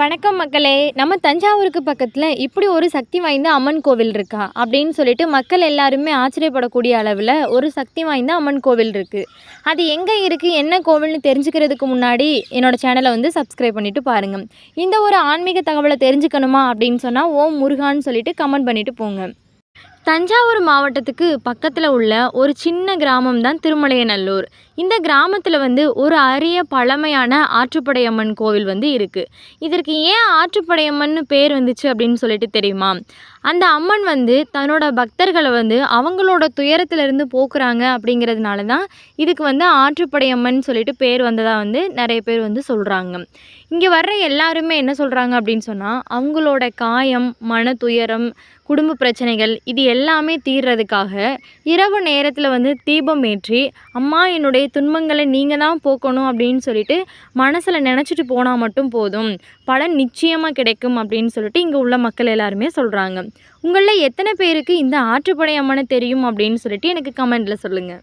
வணக்கம் மக்களே. நம்ம தஞ்சாவூருக்கு பக்கத்தில் இப்படி ஒரு சக்தி வாய்ந்த அம்மன் கோவில் இருக்கா? அப்படின்னு சொல்லிட்டு மக்கள் எல்லாருமே ஆச்சரியப்படக்கூடிய அளவில் ஒரு சக்தி வாய்ந்த அம்மன் கோவில் இருக்குது அது எங்கே இருக்குது என்ன கோவில்னு தெரிஞ்சுக்கிறதுக்கு முன்னாடி என்னோடய சேனலை வந்து சப்ஸ்கிரைப் பண்ணிவிட்டு பாருங்கள் இந்த ஒரு ஆன்மீக தகவலை தெரிஞ்சுக்கணுமா அப்படின்னு சொன்னால் ஓம் முருகான்னு சொல்லிட்டு கமெண்ட் பண்ணிட்டு போங்க. தஞ்சாவூர் மாவட்டத்துக்கு பக்கத்தில் உள்ள ஒரு சின்ன கிராமம் தான் திருமலையநல்லூர். இந்த கிராமத்தில் வந்து ஒரு அரிய பழமையான ஆற்றுப்படையம்மன் கோவில் வந்து இருக்குது இதற்கு ஏன் ஆற்றுப்படையம்மன் பேர் வந்துச்சு அப்படின்னு சொல்லிட்டு தெரியுமா? அந்த அம்மன் வந்து தன்னோட பக்தர்களை வந்து அவங்களோட துயரத்திலிருந்து போக்குறாங்க அப்படிங்கிறதுனால தான் இதுக்கு வந்து ஆற்றுப்படையம்மன் சொல்லிட்டு பேர் வந்ததாக வந்து நிறைய பேர் வந்து சொல்கிறாங்க இங்கே வர்ற எல்லாருமே என்ன சொல்கிறாங்க அப்படின்னு சொன்னால் அவங்களோட காயம் மன துயரம் குடும்ப பிரச்சனைகள் இது எல்லாமே தீர்றதுக்காக இரவு நேரத்தில் வந்து தீபம் ஏற்றி அம்மா என்னுடைய துன்பங்களை நீங்கள் தான் போக்கணும் அப்படின்னு சொல்லிட்டு மனசில் நினச்சிட்டு போனால் மட்டும் போதும். பலன் நிச்சயமாக கிடைக்கும் அப்படின்னு சொல்லிட்டு இங்கே உள்ள மக்கள் எல்லாருமே சொல்கிறாங்க உங்களில் எத்தனை பேருக்கு இந்த ஆற்றுப்படை அம்மனை தெரியும் அப்படின்னு சொல்லிட்டு எனக்கு கமெண்ட்டில் சொல்லுங்கள்